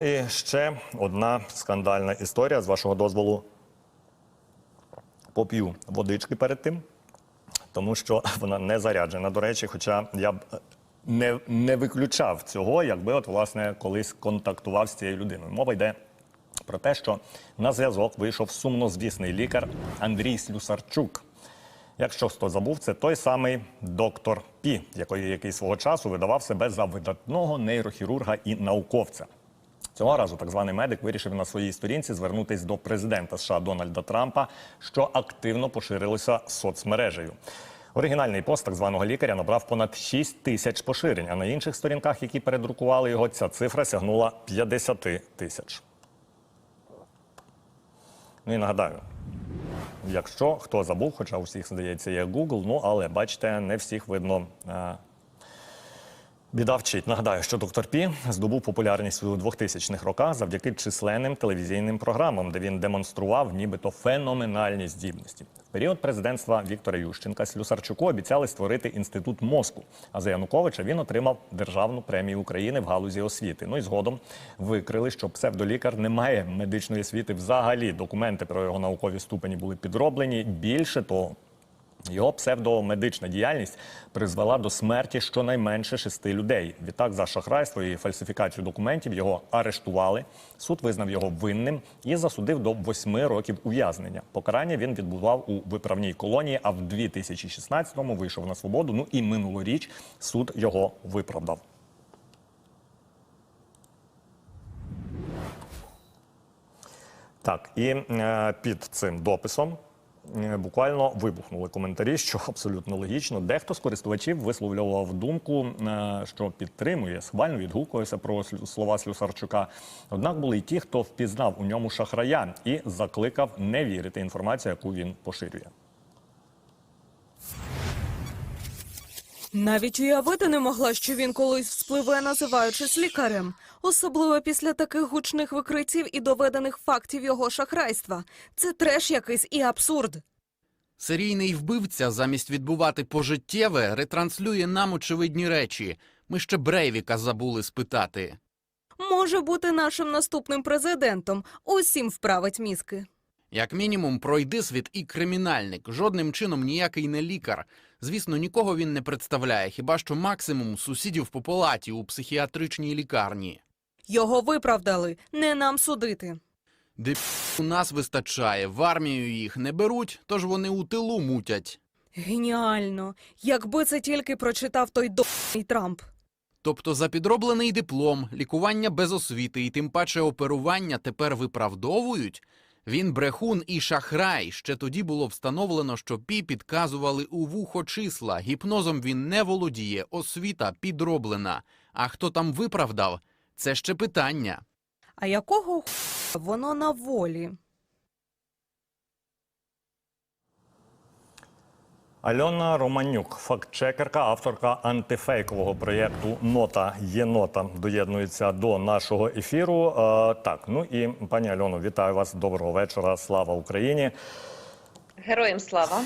І ще одна скандальна історія з вашого дозволу. Поп'ю водички перед тим, тому що вона не заряджена. До речі, хоча я б е, не, не виключав цього, якби от власне колись контактував з цією людиною. Мова йде про те, що на зв'язок вийшов сумнозвісний лікар Андрій Слюсарчук. Якщо хто забув, це той самий доктор Пі, який, який свого часу видавав себе за видатного нейрохірурга і науковця. Цього разу так званий медик вирішив на своїй сторінці звернутись до президента США Дональда Трампа, що активно поширилося соцмережею. Оригінальний пост так званого лікаря набрав понад 6 тисяч поширень, а на інших сторінках, які передрукували його, ця цифра сягнула 50 тисяч. Ну і нагадаю, якщо хто забув, хоча у всіх здається є Google, ну але бачите, не всіх видно. Біда вчить. Нагадаю, що доктор Пі здобув популярність у 2000-х роках завдяки численним телевізійним програмам, де він демонстрував нібито феноменальні здібності. В період президентства Віктора Ющенка Слюсарчуку обіцяли створити інститут мозку. А за Януковича він отримав державну премію України в галузі освіти. Ну і згодом викрили, що псевдолікар не має медичної освіти взагалі. Документи про його наукові ступені були підроблені. Більше того. Його псевдомедична діяльність призвела до смерті щонайменше шести людей. Відтак за шахрайство і фальсифікацію документів його арештували. Суд визнав його винним і засудив до восьми років ув'язнення. Покарання він відбував у виправній колонії, а в 2016-му вийшов на свободу. Ну і минулоріч суд його виправдав. Так, і е, під цим дописом буквально вибухнули коментарі, що абсолютно логічно. Дехто з користувачів висловлював думку, е, що підтримує, схвально відгукується про слова Слюсарчука. Однак були й ті, хто впізнав у ньому шахрая і закликав не вірити інформацію, яку він поширює. Навіть уявити не могла, що він колись вспливе, називаючись лікарем. Особливо після таких гучних викриттів і доведених фактів його шахрайства. Це треш якийсь і абсурд. Серійний вбивця замість відбувати пожиттєве ретранслює нам очевидні речі. Ми ще Брейвіка забули спитати. Може бути нашим наступним президентом. Усім вправить мізки. Як мінімум, пройди світ і кримінальник, жодним чином ніякий не лікар. Звісно, нікого він не представляє, хіба що максимум сусідів по палаті у психіатричній лікарні. Його виправдали. Не нам судити. Де у нас вистачає, в армію їх не беруть, тож вони у тилу мутять. Геніально. Якби це тільки прочитав той до***ний Трамп. Тобто за підроблений диплом, лікування без освіти і тим паче оперування тепер виправдовують? Він брехун і шахрай. Ще тоді було встановлено, що пі підказували у вухо числа. Гіпнозом він не володіє, освіта підроблена. А хто там виправдав? Це ще питання. А якого х... воно на волі? Альона Романюк, фактчекерка, авторка антифейкового проєкту Нота Єнота доєднується до нашого ефіру. Е, так, ну і пані Альоно, вітаю вас. Доброго вечора. Слава Україні. Героям слава.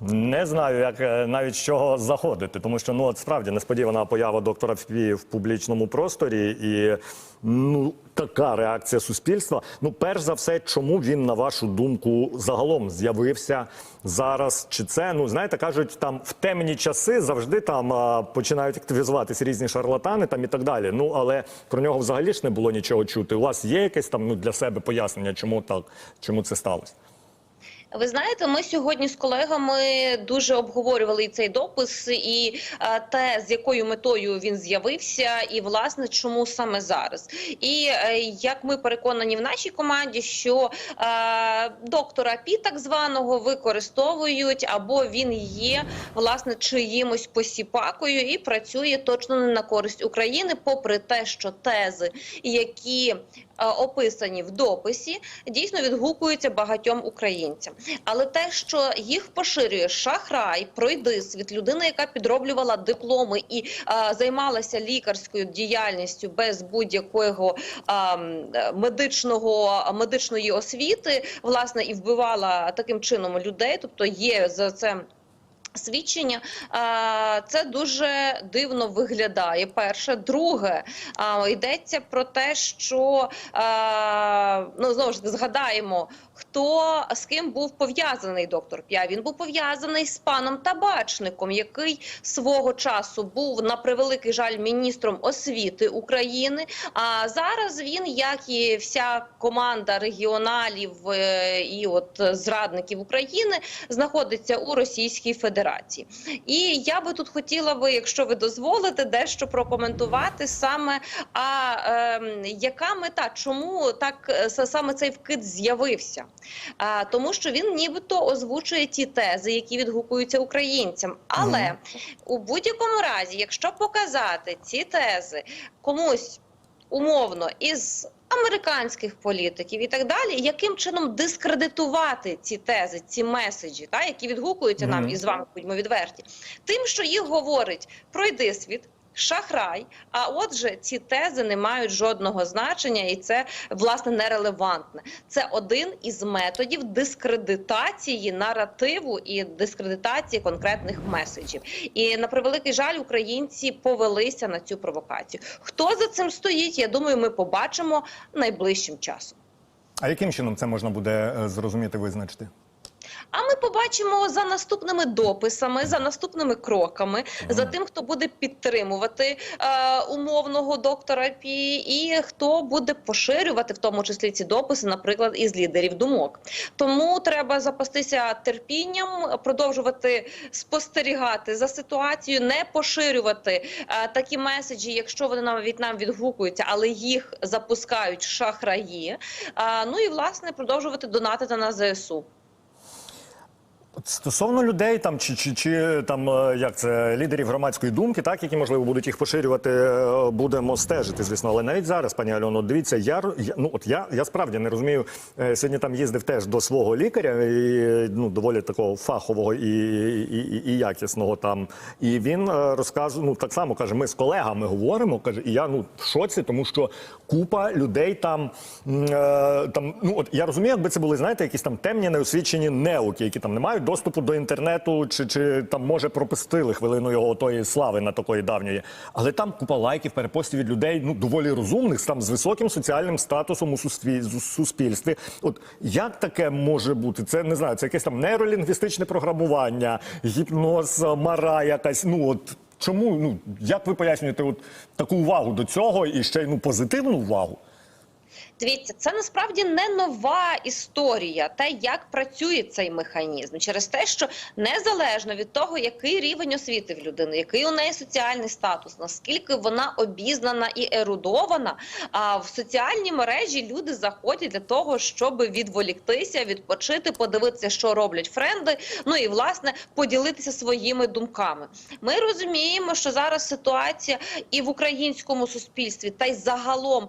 Не знаю, як е, навіть з чого заходити, тому що ну от справді несподівана поява доктора Фі в публічному просторі, і ну така реакція суспільства. Ну, перш за все, чому він, на вашу думку, загалом з'явився зараз? Чи це ну знаєте, кажуть, там в темні часи завжди там починають активізуватись різні шарлатани там і так далі. Ну але про нього взагалі ж не було нічого чути. У вас є якесь там ну для себе пояснення, чому так, чому це сталося? Ви знаєте, ми сьогодні з колегами дуже обговорювали цей допис, і е, те, з якою метою він з'явився, і власне чому саме зараз. І е, як ми переконані в нашій команді, що е, доктора Пі так званого використовують, або він є власне чиїмось посіпакою і працює точно не на користь України, попри те, що тези, які описані в дописі, дійсно відгукуються багатьом українцям. Але те, що їх поширює шахрай, пройдисвіт, людина, яка підроблювала дипломи і е, займалася лікарською діяльністю без будь-якого е, м, е, медичного медичної освіти, власне, і вбивала таким чином людей, тобто є за це Свідчення це дуже дивно виглядає. Перше, друге, а, йдеться про те, що ну знову ж згадаємо, хто з ким був пов'язаний доктор П'я. Він був пов'язаний з паном Табачником, який свого часу був на превеликий жаль міністром освіти України. А зараз він, як і вся команда регіоналів е, і от зрадників України, знаходиться у Російській Федерації. І я би тут хотіла би, якщо ви дозволите, дещо прокоментувати саме. А ем, яка мета? Чому так е, саме цей вкид з'явився? А, тому що він нібито озвучує ті тези, які відгукуються українцям. Але Мгм. у будь-якому разі, якщо показати ці тези комусь умовно із американських політиків і так далі, яким чином дискредитувати ці тези, ці меседжі, та які відгукуються нам і з вами будьмо відверті, тим, що їх говорить пройди світ. Шахрай, а отже, ці тези не мають жодного значення, і це власне нерелевантне. Це один із методів дискредитації наративу і дискредитації конкретних меседжів. І на превеликий жаль, українці повелися на цю провокацію. Хто за цим стоїть? Я думаю, ми побачимо найближчим часом. А яким чином це можна буде е, зрозуміти, визначити? А ми побачимо за наступними дописами, за наступними кроками, за тим, хто буде підтримувати е, умовного доктора Пі, і хто буде поширювати в тому числі ці дописи, наприклад, із лідерів думок. Тому треба запастися терпінням, продовжувати спостерігати за ситуацією, не поширювати е, такі меседжі, якщо вони навіть нам відгукуються, але їх запускають шахраї. Е, ну і власне продовжувати донатити на ЗСУ. Стосовно людей там чи, чи, чи там е, як це лідерів громадської думки, так які можливо будуть їх поширювати, е, будемо стежити, звісно. Але навіть зараз, пані Альоно, дивіться, я, ну от я, я справді не розумію. е, Сьогодні там їздив теж до свого лікаря, і ну доволі такого фахового і, і, і, і якісного там. І він розказує, ну так само каже, ми з колегами говоримо. каже, і я ну в шоці, тому що купа людей там там. Ну от я розумію, якби це були, знаєте, якісь там темні неосвічені неуки, які там не мають доступу до інтернету, чи, чи там може пропустили хвилину його тої слави на такої давньої. Але там купа лайків, перепостів від людей, ну доволі розумних, там з високим соціальним статусом у суспільстві. От як таке може бути? Це не знаю, це якесь там нейролінгвістичне програмування, гіпноз, мара якась. Ну от. Чому ну як ви пояснюєте от таку увагу до цього і ще й ну позитивну увагу? Дивіться, це насправді не нова історія, те, як працює цей механізм, через те, що незалежно від того, який рівень освіти в людини, який у неї соціальний статус, наскільки вона обізнана і ерудована, а в соціальні мережі люди заходять для того, щоб відволіктися, відпочити, подивитися, що роблять френди. Ну і власне поділитися своїми думками. Ми розуміємо, що зараз ситуація і в українському суспільстві, та й загалом,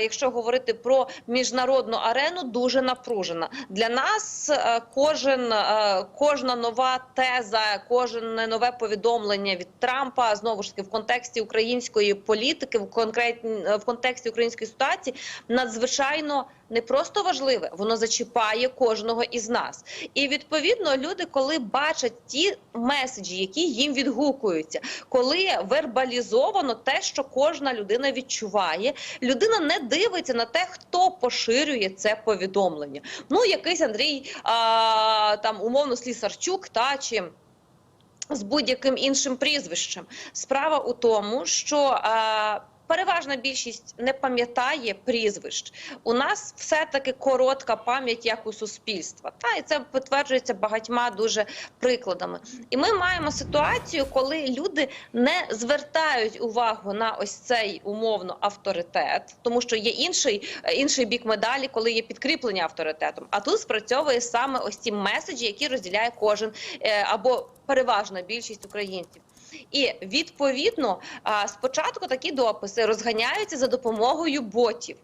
якщо говорити про міжнародну арену, дуже напружена. Для нас е, кожен е, кожна нова теза, кожне нове повідомлення від Трампа знову ж таки в контексті української політики, в конкретні в контексті української ситуації, надзвичайно не просто важливе, воно зачіпає кожного із нас. І відповідно люди, коли бачать ті меседжі, які їм відгукуються, коли вербалізовано те, що кожна людина відчуває, людина не дивиться на те, хто поширює це повідомлення. Ну, якийсь Андрій а, там умовно Слісарчук та чи. З будь-яким іншим прізвищем справа у тому, що а, переважна більшість не пам'ятає прізвищ. У нас все-таки коротка пам'ять як у суспільства. Та і це підтверджується багатьма дуже прикладами. І ми маємо ситуацію, коли люди не звертають увагу на ось цей умовно авторитет, тому що є інший, інший бік медалі, коли є підкріплення авторитетом. А тут спрацьовує саме ось ці меседжі, які розділяє кожен е, або переважна більшість українців. І відповідно спочатку такі дописи розганяються за допомогою ботів.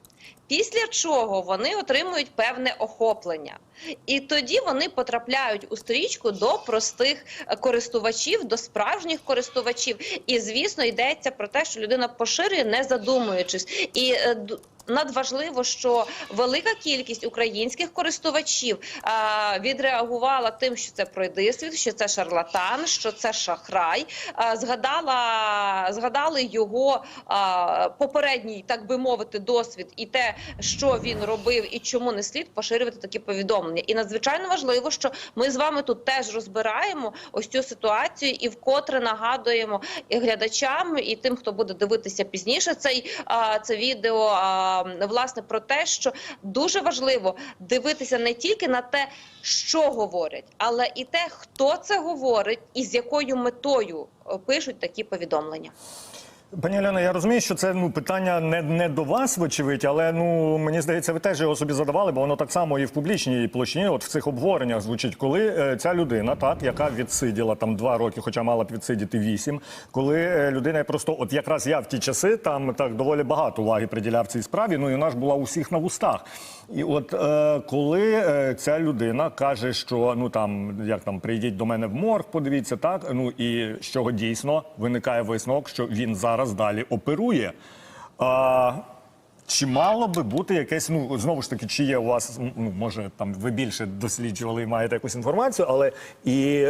Після чого вони отримують певне охоплення, і тоді вони потрапляють у стрічку до простих е, користувачів, до справжніх користувачів. І звісно, йдеться про те, що людина поширює, не задумуючись. І е, надважливо, що велика кількість українських користувачів а, відреагувала тим, що це пройдисвіт, що це шарлатан, що це шахрай. А, згадала, згадали його а, попередній, так би мовити, досвід і те, що він робив, і чому не слід поширювати такі повідомлення. І надзвичайно важливо, що ми з вами тут теж розбираємо ось цю ситуацію і вкотре нагадуємо і глядачам, і тим, хто буде дивитися пізніше цей а, це відео. А, власне про те, що дуже важливо дивитися не тільки на те, що говорять, але і те, хто це говорить, і з якою метою е, пишуть такі повідомлення. Пані Олено, я розумію, що це ну питання не, не до вас, вочевидь, але ну мені здається, ви теж його собі задавали, бо воно так само і в публічній площині, от в цих обговореннях звучить, коли е, ця людина, так яка відсиділа там два роки, хоча мала б відсидіти вісім, коли е, людина просто, от якраз я в ті часи там так доволі багато уваги приділяв цій справі. Ну і вона ж була усіх на вустах. І от е, коли е, ця людина каже, що ну там як там прийдіть до мене в морг, подивіться так. Ну і з чого дійсно виникає висновок, що він зараз далі оперує. А, чи мало би бути якесь, ну знову ж таки, чи є у вас, ну може там ви більше досліджували і маєте якусь інформацію, але і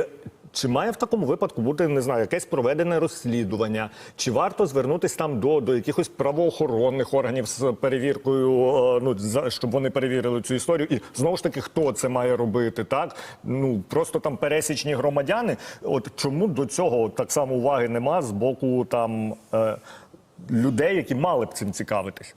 чи має в такому випадку бути не знаю, якесь проведене розслідування? Чи варто звернутися там до, до якихось правоохоронних органів з перевіркою, е, ну за щоб вони перевірили цю історію? І знову ж таки, хто це має робити? Так ну просто там пересічні громадяни. От чому до цього так само уваги нема з боку там е, людей, які мали б цим цікавитись?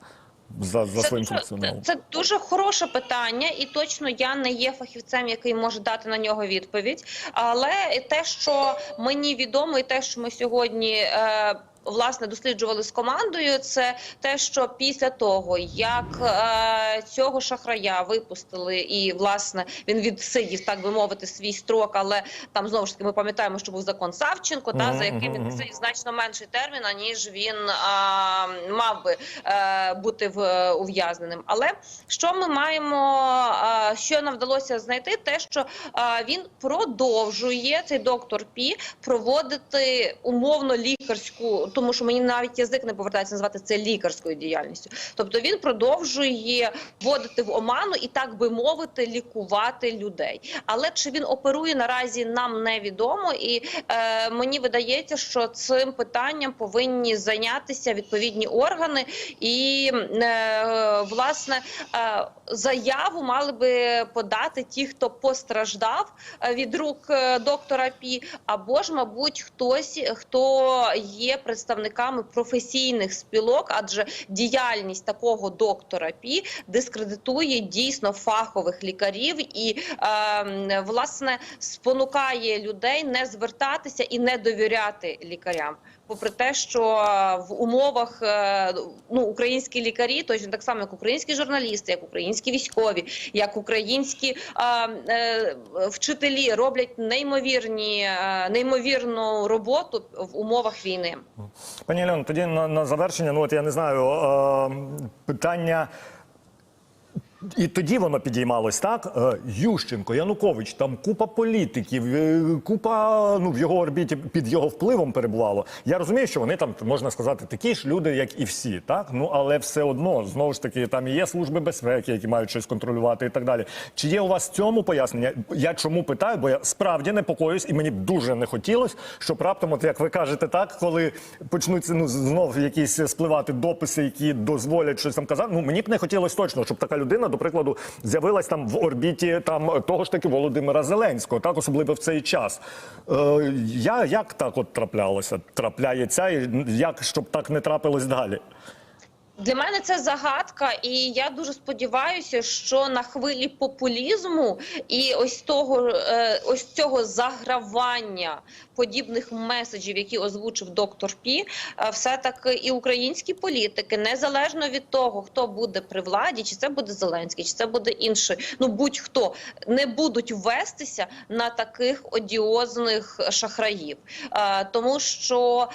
За, за Це своїм дуже, функціоналом. це дуже хороше питання, і точно я не є фахівцем, який може дати на нього відповідь. Але те, що мені відомо, і те, що ми сьогодні. Е, Власне, досліджували з командою, це те, що після того, як е, цього шахрая випустили, і власне він відсидів, так би мовити, свій строк, але там знову ж таки ми пам'ятаємо, що був закон Савченко, та за яким він відсидів значно менший термін, аніж він е, мав би е, бути в е, ув'язненим. Але що ми маємо, е, що нам вдалося знайти, те, що е, він продовжує цей доктор Пі проводити умовно лікарську, тому що мені навіть язик не повертається назвати це лікарською діяльністю. Тобто він продовжує вводити в оману і так би мовити, лікувати людей. Але чи він оперує наразі нам невідомо, і е, мені видається, що цим питанням повинні зайнятися відповідні органи, і е, власне е, заяву мали би подати ті, хто постраждав е, від рук е, доктора Пі, або ж, мабуть, хтось, хто є представниками професійних спілок, адже діяльність такого доктора Пі дискредитує дійсно фахових лікарів і е, власне спонукає людей не звертатися і не довіряти лікарям. Попри те, що е, в умовах е, ну українські лікарі, точно так само, як українські журналісти, як українські військові, як українські е, е, вчителі роблять неймовірні е, неймовірну роботу в умовах війни. Пані Альон, тоді на, на завершення, ну от я не знаю, е, питання. І тоді воно підіймалось так. Е, Ющенко, Янукович, там купа політиків, е, купа ну в його орбіті під його впливом перебувало. Я розумію, що вони там можна сказати такі ж люди, як і всі, так ну але все одно знову ж таки там є служби безпеки, які мають щось контролювати і так далі. Чи є у вас в цьому пояснення? Я чому питаю? Бо я справді непокоюсь, і мені б дуже не хотілося, щоб раптом, от як ви кажете, так коли почнуться ну знов якісь спливати дописи, які дозволять щось там казати. Ну мені б не хотілося точно, щоб така людина, до прикладу, з'явилась там в орбіті там того ж таки Володимира Зеленського, так особливо в цей час. Е, я як так от траплялося, трапляється, і як щоб так не трапилось далі? Для мене це загадка, і я дуже сподіваюся, що на хвилі популізму і ось того, е, ось цього загравання подібних меседжів, які озвучив доктор Пі, е, все таки і українські політики, незалежно від того, хто буде при владі, чи це буде Зеленський, чи це буде інший, ну будь-хто не будуть вестися на таких одіозних шахраїв, Е, тому що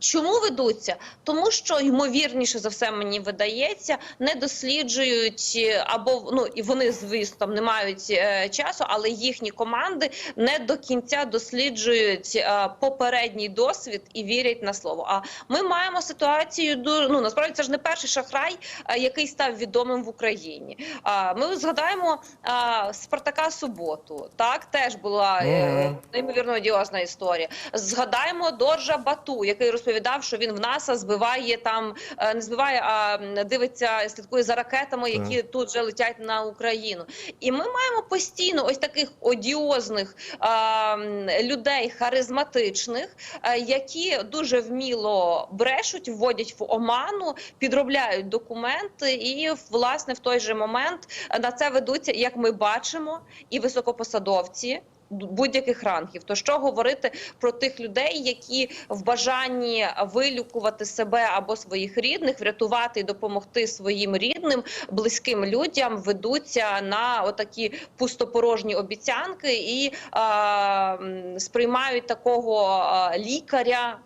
Чому ведуться? Тому що ймовірніше за все мені видається, не досліджують е, або ну і вони звісно не мають е, часу, але їхні команди не до кінця досліджують е, попередній досвід і вірять на слово. А ми маємо ситуацію ну насправді це ж не перший шахрай, е, який став відомим в Україні. А ми згадаємо а, Спартака Суботу. Так теж була е, неймовірно одіозна історія. Згадаємо Доржа Бату, який розповідав, що він в НАСА збиває там, е, не збиває, а дивиться, слідкує за ракетами, які тут же летять на Україну. І ми маємо постійно ось таких одіозних а, людей, харизматичних, е, які дуже вміло брешуть, вводять в оману, підробляють документи, і власне в той же момент на це ведуться, як ми бачимо, і високопосадовці. Будь-яких рангів, то що говорити про тих людей, які в бажанні вилікувати себе або своїх рідних, врятувати і допомогти своїм рідним, близьким людям, ведуться на отакі пустопорожні обіцянки і е, сприймають такого лікаря,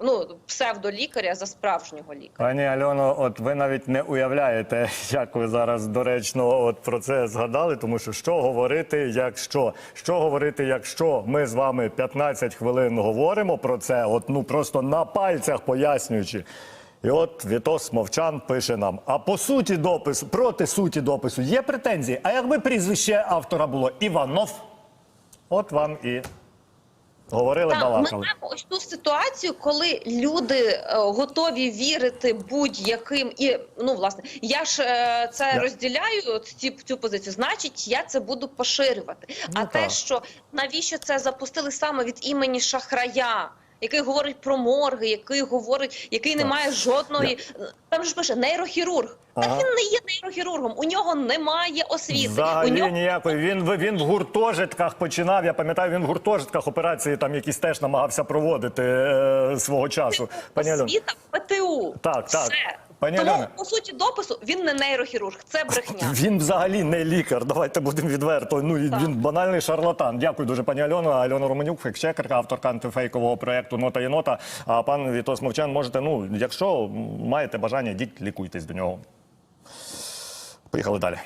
ну псевдолікаря за справжнього лікаря. Пані Альоно, от ви навіть не уявляєте, як ви зараз доречно от про це згадали, тому що що говорити, якщо що говорити, якщо ми з вами 15 хвилин говоримо про це, от ну просто на пальцях пояснюючи. І от Вітос Мовчан пише нам: а по суті допису, проти суті допису є претензії. А якби прізвище автора було Іванов, от вам і говорили, Так, ми маємо ось ту ситуацію, коли люди е, готові вірити будь-яким і ну власне я ж е, це yeah. розділяю ці цю позицію. Значить, я це буду поширювати. а так. те, що навіщо це запустили саме від імені шахрая? Який говорить про морги, який говорить, який не має жодної там же ж пише нейрохірург. Ага. Так він не є нейрохірургом. У нього немає освіти. Взагалі у нього ніякої. Він, він в гуртожитках починав. Я пам'ятаю, він в гуртожитках операції там якісь теж намагався проводити е, свого часу. Пані освіта ПТУ. Так, так. Все. Пані Тому Альона. по суті допису він не нейрохірург, це брехня. він взагалі не лікар. Давайте будемо відверто. Ну і Так. він банальний шарлатан. Дякую дуже, пані Альона. Альона Романюк, фактчекерка, авторка антифейкового проекту Нота є нота. А пан Вітос Мовчан можете. Ну, якщо маєте бажання, йдіть лікуйтесь до нього. Поїхали далі.